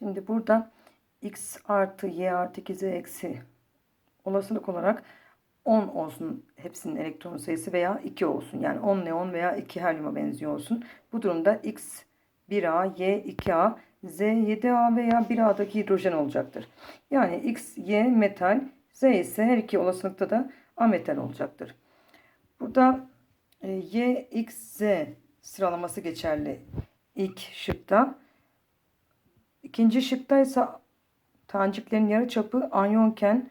Şimdi burada x artı y artı 2z eksi olasılık olarak 10 olsun hepsinin elektron sayısı veya 2 olsun. Yani 10 neon veya 2 helyuma benziyor olsun. Bu durumda x 1a, y 2a, z 7a veya 1a'daki hidrojen olacaktır. Yani x, y metal, z ise her iki olasılıkta da ametal olacaktır. Burada e, y, x, z sıralaması geçerli ilk şıkta. İkinci şıkta ise taneciklerin yarıçapı anyonken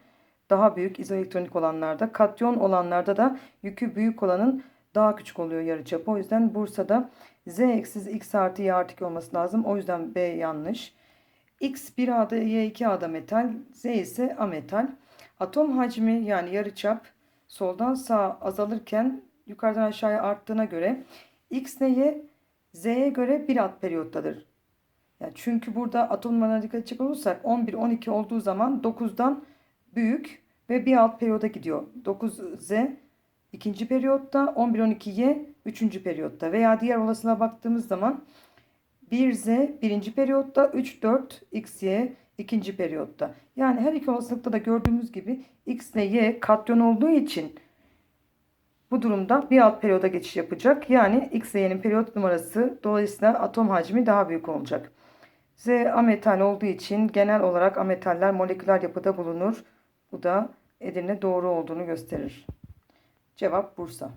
daha büyük izoelektronik olanlarda, katyon olanlarda da yükü büyük olanın daha küçük oluyor yarıçapı. O yüzden Bursa'da z eksiz x artı y artı 2 olması lazım. O yüzden B yanlış. X 1A'da Y 2A'da metal, Z ise ametal. Atom hacmi yani yarıçap soldan sağa azalırken yukarıdan aşağıya arttığına göre X ile Y Z'ye göre bir alt periyottadır. Yani çünkü burada atom numarana dikkat edecek olursak 11, 12 olduğu zaman 9'dan büyük ve bir alt periyoda gidiyor. 9Z ikinci periyotta, 11, 12Y üçüncü periyotta veya diğer olasılığa baktığımız zaman 1Z birinci periyotta, 3, 4 XY ikinci periyotta. Yani her iki olasılıkta da gördüğümüz gibi X ile Y katyon olduğu için bu durumda bir alt periyoda geçiş yapacak. Yani X ile Y'nin periyot numarası dolayısıyla atom hacmi daha büyük olacak. Z ametal olduğu için genel olarak ametaller moleküler yapıda bulunur. Bu da Edirne doğru olduğunu gösterir. Cevap Bursa.